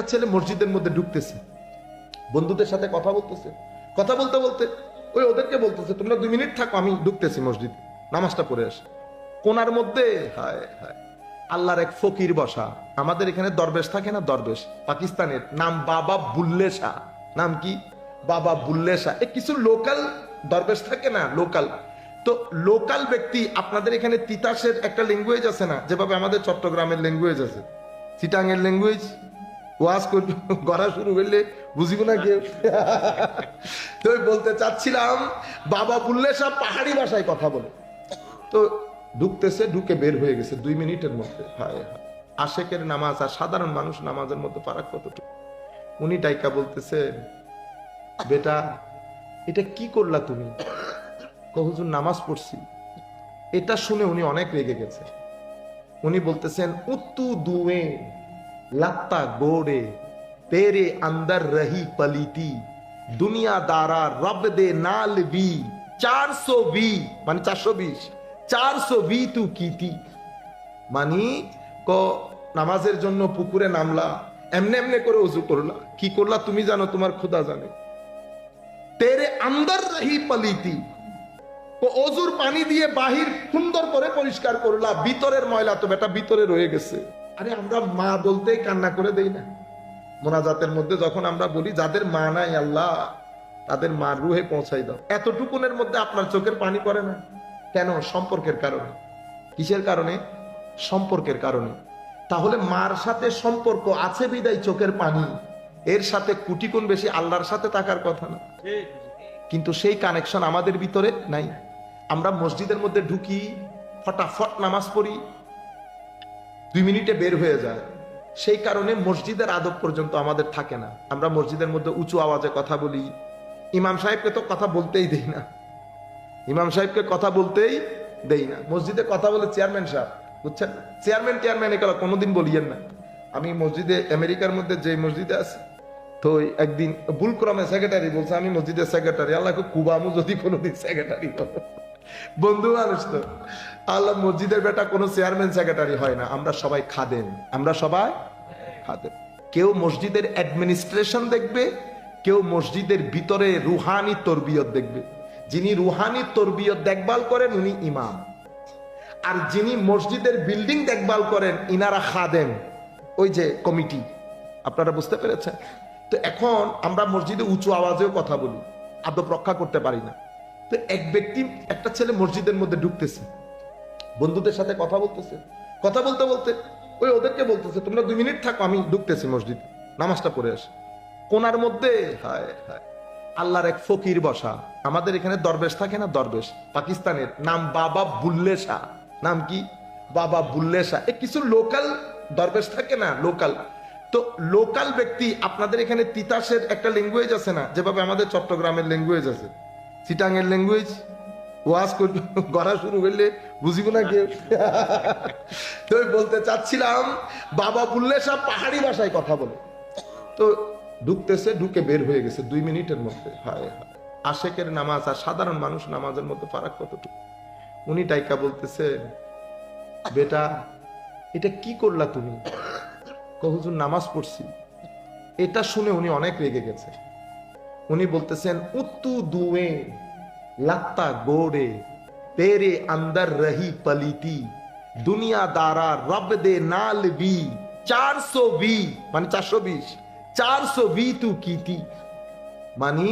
একটা ছেলে মসজিদের মধ্যে ঢুকতেছে। বন্ধুদের সাথে কথা বলতেছে। কথা বলতে বলতে ওই ওদেরকে বলতেছে, তোমরা দুই মিনিট থাকো, আমি ঢুকতেছি মসজিদ। নামাজটা পড়ে আসি। কোনার মধ্যে, হায় হায়, আল্লাহর এক ফকির বসা। আমাদের এখানে দরবেশ থাকে না দরবেশ? পাকিস্তানের নাম বাবা বুল্লে শাহ নাম কি? বাবা বুল্লে শাহ এ কিছু লোকাল দরবেশ থাকে না, লোকাল। তো লোকাল ব্যক্তি আপনাদের এখানে তিতাসের একটা ল্যাঙ্গুয়েজ আছে না? যেভাবে আমাদের চট্টগ্রামের ল্যাঙ্গুয়েজ আছে। চিটাঙ্গের ল্যাঙ্গুয়েজ? ওয়াজ গড়া শুরু করলে বুঝিব না কেউ। তো বলতে চাচ্ছিলাম, বাবা বুল্লে সব পাহাড়ি ভাষায় কথা বলে। তো ঢুকতেছে, ঢুকে বের হয়ে গেছে দুই মিনিটের মধ্যে। হায় আশেকের নামাজ আর সাধারণ মানুষ নামাজের মধ্যে পারাক কতটুকু? উনি টাইকা বলতেছে, বেটা, এটা কি করলা তুমি? কহুজুর নামাজ পড়ছি। এটা শুনে উনি অনেক রেগে গেছে। উনি বলতেছেন, উত্তু দুয়ে। लत्ता गोड़े तेरे अंदर रही पलीती दुनिया दारा रब दे नाल भी चार सौ भी মানে চারশো বিশ চারশো বি তু কিতি মানি ক নামাজের জন্য পুকুরে নামলা এমনে এমনে করে উজু করলা কি করলা তুমি জানো তোমার খুদা জানে তেরে আন্দর রহি পলিতি ও অজুর পানি দিয়ে বাহির সুন্দর করে পরিষ্কার করলা ভিতরের ময়লা তো বেটা ভিতরে রয়ে গেছে আরে আমরা মা বলতেই কান্না করে দেই না। মোনাজাতের মধ্যে যখন আমরা বলি, যাদের মা নাই আল্লাহ, তাদের মা রুহে পৌঁছাই দাও। এতটুকুনের মধ্যে আপনার চোখের পানি পড়ে না? কেন? সম্পর্কের কারণে। কিসের কারণে? সম্পর্কের কারণে। তাহলে মার সাথে সম্পর্ক আছে বিদায় চোখের পানি। এর সাথে কুটি কোন বেশি আল্লাহর সাথে থাকার কথা না। কিন্তু সেই কানেকশন আমাদের ভিতরে নাই। আমরা মসজিদের মধ্যে ঢুকি, ফটাফট নামাজ পড়ি দুই মিনিটে বের হয়ে যায়। সেই কারণে মসজিদের আদব পর্যন্ত আমাদের থাকে না। আমরা মসজিদের মধ্যে উঁচু আওয়াজে কথা বলি। ইমাম সাহেবকে তো কথা বলতেই দেই না। ইমাম সাহেবকে কথা বলতেই দেই না। মসজিদে কথা বলে চেয়ারম্যান সাহেব, বুঝছেন? চেয়ারম্যান চেয়ারম্যান এগুলো কোনোদিন বলিয়েন না। আমি মসজিদে, আমেরিকার মধ্যে যে মসজিদে আছি, তো একদিন বুলক্রমে সেক্রেটারি বলছে, আমি মসজিদের সেক্রেটারি আল্লাহকে কুবামু যদি কোনোদিন সেক্রেটারি বন্ধু মানুষ তো, আল্লাহ মসজিদের বেটা কোনো চেয়ারম্যান সেক্রেটারি হয় না। আমরা সবাই খাদেন আমরা সবাই খাদেন কেউ মসজিদের অ্যাডমিনিস্ট্রেশন দেখবে, কেউ মসজিদের ভিতরে রুহানি তরবিয়ত দেখবে। যিনি রুহানি তরবিয়ত দেখভাল করেন, উনি ইমাম। আর যিনি মসজিদের বিল্ডিং দেখভাল করেন, ইনারা খাদেন ওই যে কমিটি। আপনারা বুঝতে পেরেছেন? তো এখন আমরা মসজিদে উঁচু আওয়াজেও কথা বলি। আদব রক্ষা করতে পারি না। তো এক ব্যক্তি একটা ছেলে মসজিদের মধ্যে ঢুকতেছে। বন্ধুদের সাথে কথা বলতেছে। কথা বলতে বলতে ওই ওদেরকে বলতেছে, তোমরা দুই মিনিট থাকো, আমি ঢুকতেছি মসজিদ। নামাজটা পড়ে আসি। কোনার মধ্যে, হায় হায়, আল্লাহর এক ফকির বসা। আমাদের এখানে দরবেশ থাকে না দরবেশ? পাকিস্তানের নাম বাবা বুল্লে শাহ নাম কি? বাবা বুল্লে শাহ এ কিছু লোকাল দরবেশ থাকে না, লোকাল। তো লোকাল ব্যক্তি, আপনাদের এখানে তিতাসের একটা ল্যাঙ্গুয়েজ আছে না? যেভাবে আমাদের চট্টগ্রামের ল্যাঙ্গুয়েজ আছে। চিটাঙ্গের ল্যাঙ্গুয়েজ ওয়াজ গড়া শুরু করলে বুঝিব না কেউ। তো বলতে চাচ্ছিলাম, বাবা বুল্লে সব পাহাড়ি ভাষায় কথা বলে। তো ঢুকতেছে, ঢুকে বের হয়ে গেছে দুই মিনিটের মধ্যে। হায় হায়। আশেকের নামাজ আর সাধারণ মানুষ নামাজের মধ্যে ফারাক কতটুকু? উনি টাইকা বলতেছে, বেটা, এটা কি করলা তুমি? কহুজুর নামাজ পড়ছি। এটা শুনে উনি অনেক রেগে গেছে। উনি বলতেছেন, উত্তু দুয়ে, লাত্তা গোড়ে, তেরে আন্দর রহি পলিতি দুনিয়া দারা রব দে নাল বি, চারশো বি মানে চারশো বিশ, চারশো বি তু কিতি। মানে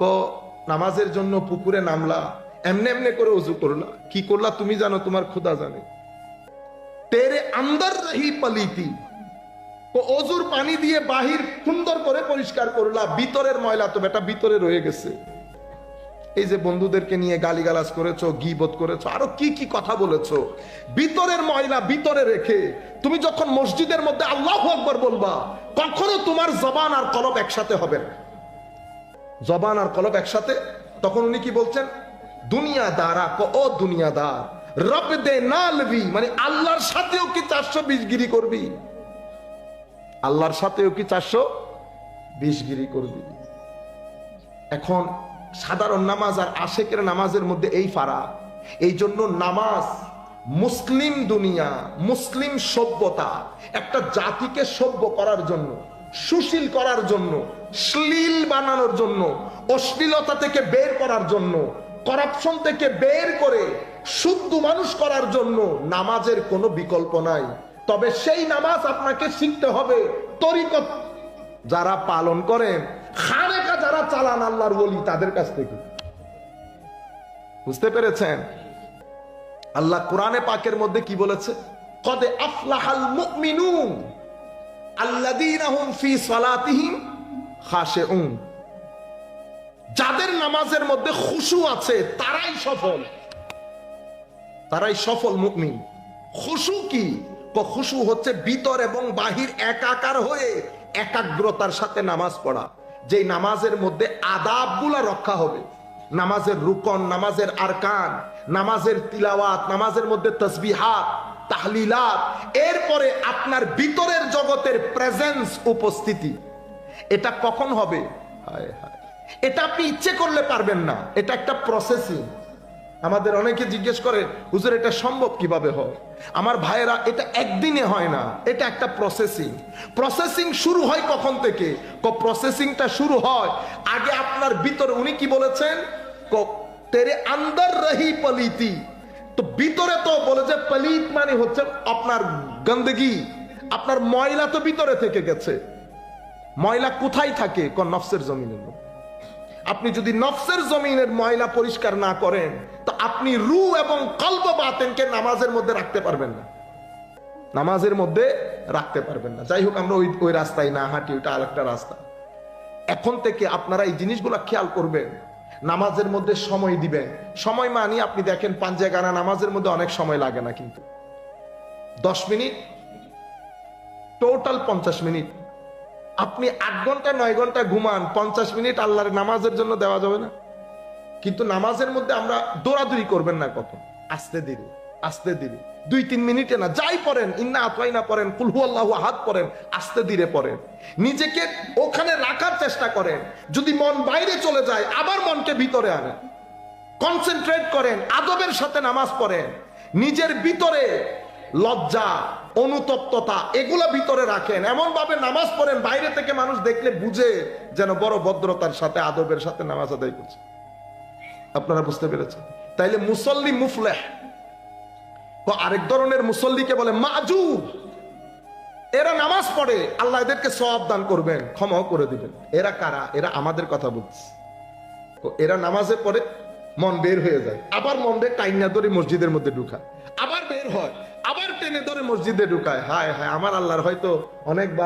ক, নামাজের জন্য পুকুরে নামলা, এমনে এমনে করে উজু করলা। কি করলা তুমি জানো, তোমার খোদা জানে। তেরে আন্দার রহি পলিতি অজুর পানি দিয়ে বাহির সুন্দর করে পরিষ্কার করলা, ভিতরের ময়লা তো বেটা ভিতরে রয়ে গেছে। এই যে বন্ধুদেরকে নিয়ে গালিগালাজ করেছ, গিবত করেছ, আরও কি কি কথা বলেছ? ভিতরের ময়লা ভিতরে রেখে তুমি যখন মসজিদের মধ্যে আল্লাহ আকবর বলবা, কখনো তোমার জবান আর কলব একসাথে হবে না। জবান আর কলব একসাথে? তখন উনি কি বলছেন? দুনিয়া দ্বারা ও দুনিয়াদার, রব দে নালবি মানে আল্লাহর সাথেও কি চারশো বিশ গিরি করবি? আল্লাহর সাথেও কি চারশো? বিশ গিরি করবি। এখন সাধারণ নামাজ আর আশেকের নামাজের মধ্যে এই ফারা এই জন্য নামাজ মুসলিম দুনিয়া, মুসলিম সভ্যতা, একটা জাতিকে সভ্য করার জন্য, সুশীল করার জন্য, শ্লীল বানানোর জন্য, অশ্লীলতা থেকে বের করার জন্য করাপশন থেকে বের করে শুদ্ধ মানুষ করার জন্য নামাজের কোনো বিকল্প নাই। তবে সেই নামাজ আপনাকে শিখতে হবে তরিকত। যারা পালন করেন খানেকা যারা চালান আল্লাহর বলি তাদের কাছ থেকে। বুঝতে পেরেছেন? আল্লাহ কোরআনে পাকের মধ্যে কি বলেছে? কদে আফলাহাল মুমিনুন আল্লাযীনা হুম ফি সালাতিহিম যাদের নামাজের মধ্যে খুশু আছে, তারাই সফল। তারাই সফল মুমিন। খুশু কি? ক খুশু হচ্ছে ভিতর এবং বাহির একাকার হয়ে একাগ্রতার সাথে নামাজ পড়া। যে নামাজের মধ্যে আদাবগুলা রক্ষা হবে। নামাজের রুকন, নামাজের আরকান, নামাজের তিলাওয়াত, নামাজের মধ্যে তসবিহাত, তাহলিলাত, এরপরে আপনার ভিতরের জগতের প্রেজেন্স উপস্থিতি। এটা কখন হবে? এটা আপনি ইচ্ছে করলে পারবেন না। এটা একটা প্রসেসিং আমাদের অনেকে জিজ্ঞেস করে, হুজুর, এটা সম্ভব কীভাবে হয়? আমার ভাইয়েরা, এটা একদিনে হয় না, এটা একটা প্রসেসিং প্রসেসিং শুরু হয় কখন থেকে? ক প্রসেসিংটা শুরু হয় আগে আপনার ভিতরে, উনি কি বলেছেন? ক- তেরে আন্দর রহি পলিতি। তো ভিতরে তো বলে যে পলিত মানে হচ্ছে আপনার গন্দগি। আপনার ময়লা তো ভিতরে থেকে গেছে। ময়লা কোথায় থাকে? কোন নফসের জমিনের আপনি যদি নফসের জমিনের ময়লা পরিষ্কার না করেন আপনি রু এবং কল্প বাতেনকে নামাজের মধ্যে রাখতে পারবেন না। নামাজের মধ্যে রাখতে পারবেন না। যাই হোক, আমরা ওই ওই রাস্তায় না হাঁটি, ওইটা আরেকটা রাস্তা। এখন থেকে আপনারা এই জিনিসগুলো খেয়াল করবেন। নামাজের মধ্যে সময় দিবেন। সময় মানি আপনি দেখেন পাঞ্জে গানা নামাজের মধ্যে অনেক সময় লাগে না কিন্তু। দশ মিনিট, টোটাল পঞ্চাশ মিনিট। আপনি আট ঘণ্টা, নয় ঘণ্টা ঘুমান, পঞ্চাশ মিনিট আল্লাহর নামাজের জন্য দেওয়া যাবে না। কিন্তু নামাজের মধ্যে আমরা দৌড়াদৌড়ি করবেন না কত আস্তে ধীরে আস্তে ধীরে দুই, তিন মিনিটে না, যাই পড়েন, ইন্না আতওয়াই না পড়েন কুলহু আল্লাহু হাত পড়েন, আস্তে ধীরে পড়েন। নিজেকে ওখানে রাখার চেষ্টা করেন। যদি মন বাইরে চলে যায়, আবার মনকে ভিতরে আনেন। কনসেন্ট্রেট করেন, আদবের সাথে নামাজ পড়েন। নিজের ভিতরে লজ্জা, অনুতপ্ততা, এগুলা ভিতরে রাখেন। এমন ভাবে নামাজ পড়েন, বাইরে থেকে মানুষ দেখলে বুঝে যেন বড় ভদ্রতার সাথে, আদবের সাথে নামাজ আদায় করছে। আপনারা বুঝতে পেরেছেন। তাইলে মুসল্লি মুফলেহ। ও আরেক ধরনের মুসল্লিকে বলে মাজুব এরা নামাজ পড়ে, আল্লাহ এদেরকে সব দান করবেন, ক্ষমাও করে দিবেন। এরা কারা? এরা আমাদের কথা বলছে এরা নামাজে পড়ে মন বের হয়ে যায়। আবার মন বের টাইনা ধরে মসজিদের মধ্যে ঢুকায়। আবার বের হয়, আবার টেনে ধরে মসজিদে ঢুকায়। হায় হায়, আমার আল্লাহর হয়তো অনেক ভালো